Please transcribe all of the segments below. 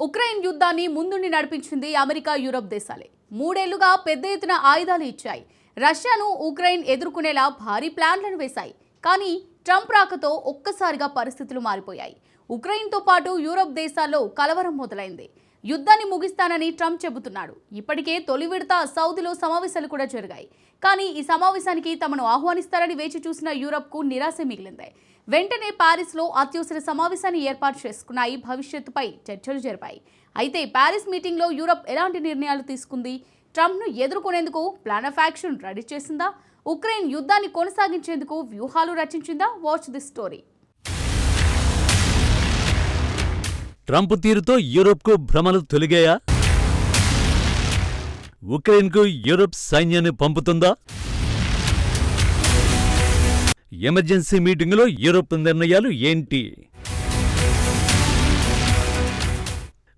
Ukraine యుద్ధాన్ని ముందుండి నడిపించింది అమెరికా యూరప్ దేశాలే. మూడేళ్ళుగా పెద్ద ఎత్తున ఆయుధాలు ఇచ్చాయి. రష్యాను ఉక్రెయిన్ ఎదుర్కొనేలా భారీ ప్లాన్లను వేశాయి. కానీ ట్రంప్ రాకతో ఒక్కసారిగా పరిస్థితులు మారిపోయాయి. ఉక్రెయిన్తో పాటు యూరప్ దేశాల్లో కలవరం మొదలైంది. యుద్ధాన్ని ముగిస్తానని ట్రంప్ చెబుతున్నాడు. ఇప్పటికే తొలి విడత సౌదీలో సమావేశాలు కూడా జరిగాయి. కానీ ఈ సమావేశానికి తమను ఆహ్వానిస్తారని వేచి చూసిన యూరప్కు నిరాశ మిగిలింది. వెంటనే ప్యారిస్లో అత్యవసర సమావేశాన్ని ఏర్పాటు చేసుకున్నాయి. భవిష్యత్తుపై చర్చలు జరిపాయి. అయితే ప్యారిస్ మీటింగ్లో యూరప్ ఎలాంటి నిర్ణయాలు తీసుకుంది? ట్రంప్ను ఎదుర్కొనేందుకు ప్లాన్ ఆఫ్ యాక్షన్ రెడీ చేసిందా? ఉక్రెయిన్ యుద్ధాన్ని కొనసాగించేందుకు వ్యూహాలు రచించిందా? Watch this story. ట్రంప్ తీరుతో యూరోప్కు భ్రమలు తొలిగాయా? ఉక్రెయిన్కు యూరోప్ సైన్యాన్ని పంపుతుందా? ఎమర్జెన్సీ మీటింగులో యూరోప్ నిర్ణయాలు ఏంటి?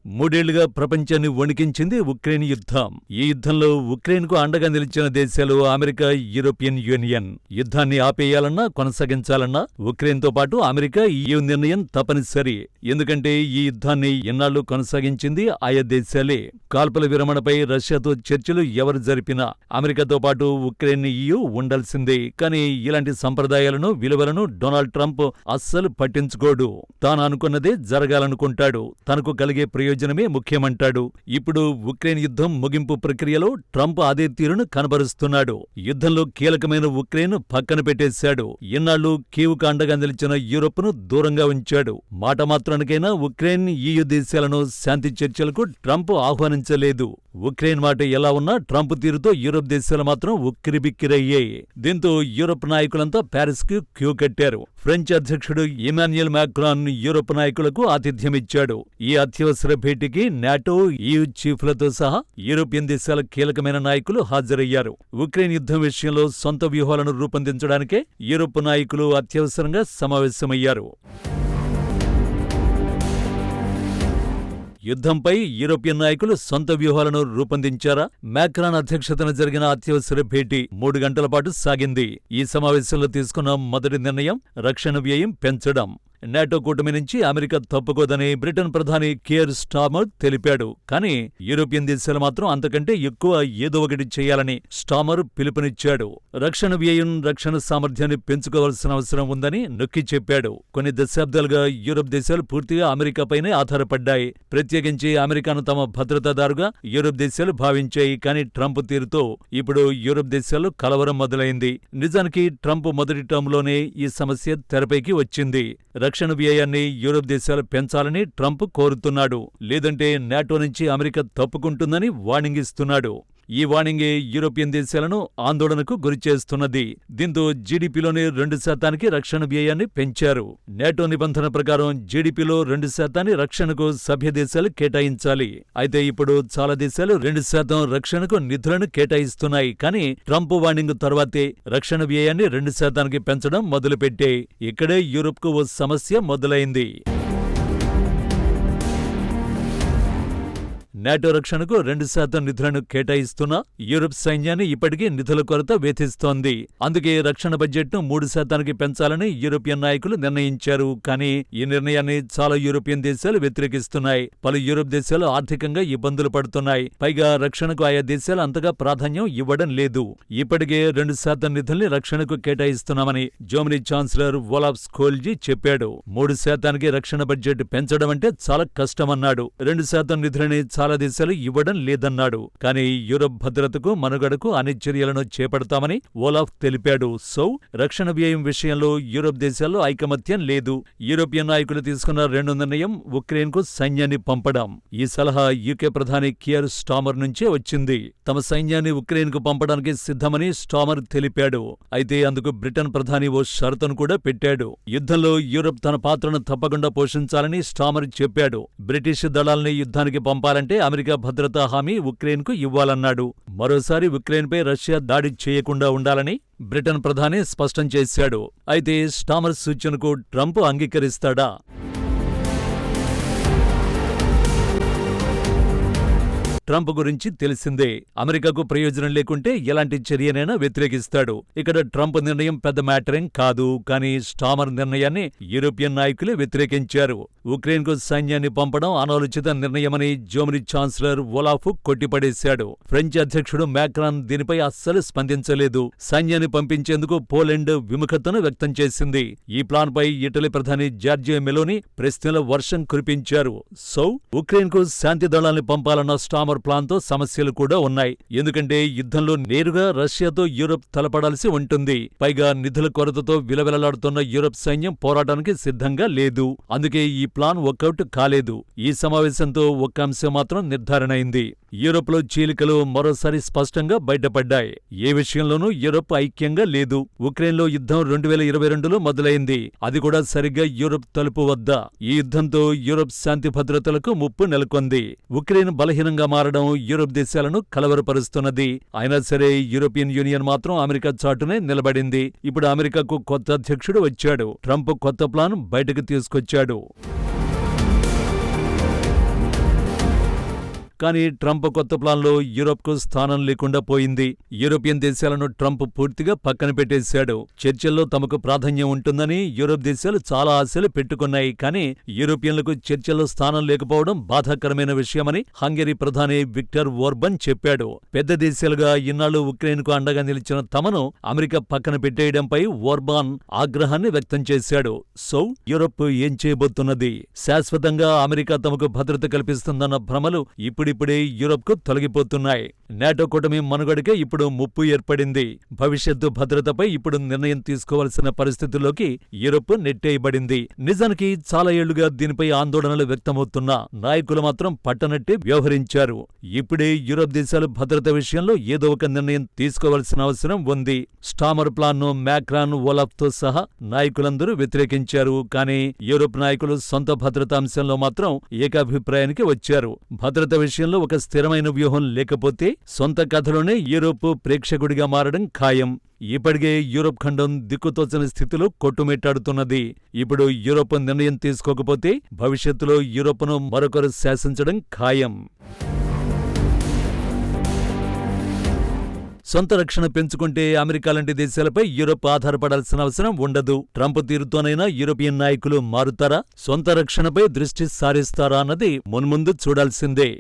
మూడేళ్ళుగా ప్రపంచాన్ని వణికించింది ఉక్రెయిన్ యుద్ధం. ఈ యుద్ధంలో ఉక్రెయిన్కు అండగా నిలిచిన దేశాలు అమెరికా యూరోపియన్ యూనియన్. యుద్ధాన్ని ఆపేయాలన్నా కొనసాగించాలన్నా ఉక్రెయిన్తో పాటు అమెరికా ఈ నిర్ణయం తప్పనిసరి. ఎందుకంటే ఈ యుద్ధాన్ని ఎన్నాళ్ళు కొనసాగించింది ఆయా దేశాలే. కాల్పుల విరమణపై రష్యాతో చర్చలు ఎవరు జరిపినా అమెరికాతో పాటు ఉక్రెయిన్ ఇయు ఉండాల్సిందే. కానీ ఇలాంటి సంప్రదాయాలను విలువలను డొనాల్డ్ ట్రంప్ అస్సలు పట్టించుకోడు. తాను అనుకున్నదే జరగాలనుకుంటాడు. తనకు కలిగే ప్రయోజనం ప్రయోజనమే ముఖ్యమంటాడు. ఇప్పుడు ఉక్రెయిన్ యుద్ధం ముగింపు ప్రక్రియలో ట్రంప్ అదే తీరును కనబరుస్తున్నాడు. యుద్ధంలో కీలకమైన ఉక్రెయిన్ పక్కన పెట్టేశాడు. ఇన్నాళ్ళు కీవుకు అండగా నిలిచిన యూరోప్ను దూరంగా ఉంచాడు. మాట మాత్రానికైనా ఉక్రెయిన్ ఈయు దేశాలను శాంతి చర్చలకు ట్రంప్ ఆహ్వానించలేదు. ఉక్రెయిన్ మాట ఎలా ఉన్నా ట్రంప్ తీరుతో యూరోప్ దేశాలు మాత్రం ఉక్కిరిబిక్కిరయ్యాయి. దీంతో యూరోప్ నాయకులంతా ప్యారిస్కు క్యూ కట్టారు. ఫ్రెంచ్ అధ్యక్షుడు ఇమాన్యుయల్ మ్యాక్రాన్ యూరోప్ నాయకులకు ఆతిథ్యమిచ్చాడు. ఈ అత్యవసర భేటీకి నాటో ఈయూ చీఫ్లతో సహా యూరోపియన్ దేశాల కీలకమైన నాయకులు హాజరయ్యారు. ఉక్రెయిన్ యుద్ధం విషయంలో సొంత వ్యూహాలను రూపొందించడానికే యూరోప్ నాయకులు అత్యవసరంగా సమావేశమయ్యారు. యుద్ధంపై యూరోపియన్ నాయకులు సొంత వ్యూహాలను రూపొందించారా? మ్యాక్రాన్ అధ్యక్షతన జరిగిన అత్యవసర భేటీ మూడు గంటల పాటు సాగింది. ఈ సమావేశంలో తీసుకున్న మొదటి నిర్ణయం రక్షణ వ్యయం పెంచడం. నాటో కూటమి నుంచి అమెరికా తప్పుకోదని బ్రిటన్ ప్రధాని కేర్ స్టామర్ తెలిపాడు. కానీ యూరోపియన్ దేశాలు మాత్రం అంతకంటే ఎక్కువ ఏదో ఒకటి చేయాలని స్టామర్ పిలుపునిచ్చాడు. రక్షణ వ్యయం రక్షణ సామర్థ్యాన్ని పెంచుకోవాల్సిన అవసరం ఉందని నొక్కి చెప్పాడు. కొన్ని దశాబ్దాలుగా యూరోప్ దేశాలు పూర్తిగా అమెరికాపైనే ఆధారపడ్డాయి. ప్రత్యేకించి అమెరికాను తమ భద్రతాదారుగా యూరోప్ దేశాలు భావించాయి. కానీ ట్రంప్ తీరుతో ఇప్పుడు యూరోప్ దేశాల్లో కలవరం మొదలైంది. నిజానికి ట్రంప్ మొదటి టర్మ్లోనే ఈ సమస్య తెరపైకి వచ్చింది. రక్షణ వ్యయాన్ని యూరోప్ దేశాలు పెంచాలని ట్రంప్ కోరుతున్నాడు. లేదంటే నాటో నుంచి అమెరికా తప్పుకుంటుందని వార్నింగ్ ఇస్తున్నాడు. ఈ వాణింగే యూరోపియన్ దేశాలను ఆందోళనకు గురిచేస్తున్నది దీంతో జీడీపీలోని రెండు శాతానికి రక్షణ వ్యయాన్ని పెంచారు. నేటో నిబంధన ప్రకారం జీడీపీలో రెండు శాతాన్ని రక్షణకు సభ్య దేశాలు కేటాయించాలి. అయితే ఇప్పుడు చాలా దేశాలు రెండు శాతం రక్షణకు నిధులను కేటాయిస్తున్నాయి. కానీ ట్రంప్ వార్నింగ్ తర్వాతే రక్షణ వ్యయాన్ని రెండు శాతానికి పెంచడం మొదలుపెట్టే. ఇక్కడే యూరోప్కు ఓ సమస్య మొదలైంది. నాటో రక్షణకు రెండు శాతం నిధులను కేటాయిస్తున్నా యూరప్ సైన్యాన్ని ఇప్పటికీ నిధుల కొరత వేధిస్తోంది. అందుకే రక్షణ బడ్జెట్ను మూడు శాతానికి పెంచాలని యూరోపియన్ నాయకులు నిర్ణయించారు. కానీ ఈ నిర్ణయాన్ని చాలా యూరోపియన్ దేశాలు వ్యతిరేకిస్తున్నాయి. పలు యూరోప్ దేశాలు ఆర్థికంగా ఇబ్బందులు పడుతున్నాయి. పైగా రక్షణకు ఆయా దేశాలు అంతగా ప్రాధాన్యం ఇవ్వడం లేదు. ఇప్పటికే రెండు శాతం నిధుల్ని రక్షణకు కేటాయిస్తున్నామని జర్మనీ ఛాన్సలర్ వోలాఫ్ స్కోల్జీ చెప్పాడు. మూడు శాతానికి రక్షణ బడ్జెట్ పెంచడం అంటే చాలా కష్టమన్నాడు. రెండు శాతం నిధులని చాలా దేశాలు ఇవ్వడం లేదన్నాడు. కానీ యూరప్ భద్రతకు మనుగడకు అన్ని చర్యలను చేపడతామని ఓలాఫ్ తెలిపాడు. సో రక్షణ వ్యయం విషయంలో యూరప్ దేశాల్లో ఐకమత్యం లేదు. యూరోపియన్ నాయకులు తీసుకున్న రెండు నిర్ణయం ఉక్రెయిన్కు సైన్యాన్ని పంపడం. ఈ సలహా యూకే ప్రధాని కియర్ స్టామర్ నుంచే వచ్చింది. తమ సైన్యాన్ని ఉక్రెయిన్కు పంపడానికి సిద్ధమని స్టామర్ తెలిపాడు. అయితే అందుకు బ్రిటన్ ప్రధాని ఓ షరతును కూడా పెట్టాడు. యుద్ధంలో యూరప్ తన పాత్రను తప్పకుండా పోషించాలని స్టామర్ చెప్పాడు. బ్రిటిష్ దళాల్ని యుద్ధానికి పంపాలంటే అమెరికా భద్రతా హామీ ఉక్రెయిన్కు ఇవ్వాలన్నాడు. మరోసారి ఉక్రెయిన్పై రష్యా దాడి చేయకుండా ఉండాలని బ్రిటన్ ప్రధాని స్పష్టం చేశాడు. అయితే స్టామర్ సూచనకు ట్రంప్ అంగీకరిస్తాడా? ట్రంప్ గురించి తెలిసిందే. అమెరికాకు ప్రయోజనం లేకుంటే ఎలాంటి చర్యనైనా వ్యతిరేకిస్తాడు. ఇక్కడ ట్రంప్ నిర్ణయం పెద్ద మ్యాటరేం కాదు కానీ స్టామర్ నిర్ణయాన్ని యూరోపియన్ నాయకులే వ్యతిరేకించారు. ఉక్రెయిన్కు సైన్యాన్ని పంపడం అనాలోచిత నిర్ణయమని జర్మనీ ఛాన్సలర్ ఓలాఫ్ కొట్టిపడేశాడు. ఫ్రెంచ్ అధ్యక్షుడు మ్యాక్రాన్ దీనిపై అస్సలు స్పందించలేదు. సైన్యాన్ని పంపించేందుకు పోలెండ్ విముఖతను వ్యక్తం చేసింది. ఈ ప్లాన్ పై ఇటలీ ప్రధాని జార్జియో మెలోని ప్రశ్నల వర్షం కురిపించారు. సో ఉక్రెయిన్కు శాంతి దళాల్ని పంపాలన్న స్టామర్ పవర్ ప్లాన్తో సమస్యలు కూడా ఉన్నాయి. ఎందుకంటే యుద్ధంలో నేరుగా రష్యాతో యూరప్ తలపడాల్సి ఉంటుంది. పైగా నిధుల కొరతతో విలవిలలాడుతున్న యూరప్ సైన్యం పోరాటానికి సిద్ధంగా లేదు. అందుకే ఈ ప్లాన్ వర్కౌట్ కాలేదు. ఈ సమావేశంతో ఒక్క అంశం మాత్రం నిర్ధారణ అయింది. యూరోప్లో చీలికలు మరోసారి స్పష్టంగా బయటపడ్డాయి. ఏ విషయంలోనూ యూరప్ ఐక్యంగా లేదు. ఉక్రెయిన్లో యుద్ధం రెండు వేల ఇరవై రెండులో మొదలైంది. అది కూడా సరిగ్గా యూరోప్ తలుపు వద్ద. ఈ యుద్ధంతో యూరప్ శాంతి భద్రతలకు ముప్పు నెలకొంది. ఉక్రెయిన్ బలహీనంగా మారడం యూరోప్ దేశాలను కలవరపరుస్తున్నది. అయినా సరే యూరోపియన్ యూనియన్ మాత్రం అమెరికా చాటునే నిలబడింది. ఇప్పుడు అమెరికాకు కొత్త అధ్యక్షుడు వచ్చాడు. ట్రంప్ కొత్త ప్లాన్ బయటకు తీసుకొచ్చాడు. కానీ ట్రంప్ కొత్త ప్లాన్లో యూరోప్కు స్థానం లేకుండా పోయింది. యూరోపియన్ దేశాలను ట్రంప్ పూర్తిగా పక్కన పెట్టేశాడు. చర్చల్లో తమకు ప్రాధాన్యం ఉంటుందని యూరోప్ దేశాలు చాలా ఆశలు పెట్టుకున్నాయి. కానీ యూరోపియన్లకు చర్చల్లో స్థానం లేకపోవడం బాధాకరమైన విషయమని హంగరీ ప్రధాని విక్టర్ ఓర్బన్ చెప్పాడు. పెద్ద దేశాలుగా ఇన్నాళ్ళు ఉక్రెయిన్కు అండగా నిలిచిన తమను అమెరికా పక్కన పెట్టేయడంపై ఓర్బాన్ ఆగ్రహాన్ని వ్యక్తం చేశాడు. సో యూరోప్ ఏం చేయబోతున్నది? శాశ్వతంగా అమెరికా తమకు భద్రత కల్పిస్తుందన్న భ్రమలు ఇప్పుడు ఇప్పుడిప్పుడే యూరోప్కు తొలగిపోతున్నాయి. నాటో కూటమి మనుగడకే ఇప్పుడు ముప్పు ఏర్పడింది. భవిష్యత్తు భద్రతపై ఇప్పుడు నిర్ణయం తీసుకోవాల్సిన పరిస్థితుల్లోకి యూరోప్ నెట్టేయబడింది. నిజానికి చాలా ఏళ్ళుగా దీనిపై ఆందోళనలు వ్యక్తమవుతున్నా నాయకులు మాత్రం పట్టనట్టే వ్యవహరించారు. ఇప్పుడే యూరోప్ దేశాలు భద్రత విషయంలో ఏదో ఒక నిర్ణయం తీసుకోవాల్సిన అవసరం ఉంది. స్టామర్ ప్లాన్ను మ్యాక్రాన్ ఓలాఫ్తో సహా నాయకులందరూ వ్యతిరేకించారు. కానీ యూరోప్ నాయకులు సొంత భద్రతా అంశంలో మాత్రం ఏకాభిప్రాయానికి వచ్చారు. భద్రత విషయం విషయంలో ఒక స్థిరమైన వ్యూహం లేకపోతే సొంత కథలోనే యూరోప్ ప్రేక్షకుడిగా మారడం ఖాయం. ఇప్పటికే యూరోప్ ఖండం దిక్కుతోచని స్థితిలో కొట్టుమిట్టాడుతున్నది. ఇప్పుడు యూరోప్ నిర్ణయం తీసుకోకపోతే భవిష్యత్తులో యూరోప్ను మరొకరు శాసించడం ఖాయం. సొంత రక్షణ పెంచుకుంటే అమెరికా లాంటి దేశాలపై యూరోప్ ఆధారపడాల్సిన అవసరం ఉండదు. ట్రంప్ తీరుతోనైనా యూరోపియన్ నాయకులు మారుతారా? సొంత రక్షణపై దృష్టి సారిస్తారా అన్నది మున్ముందు చూడాల్సిందే.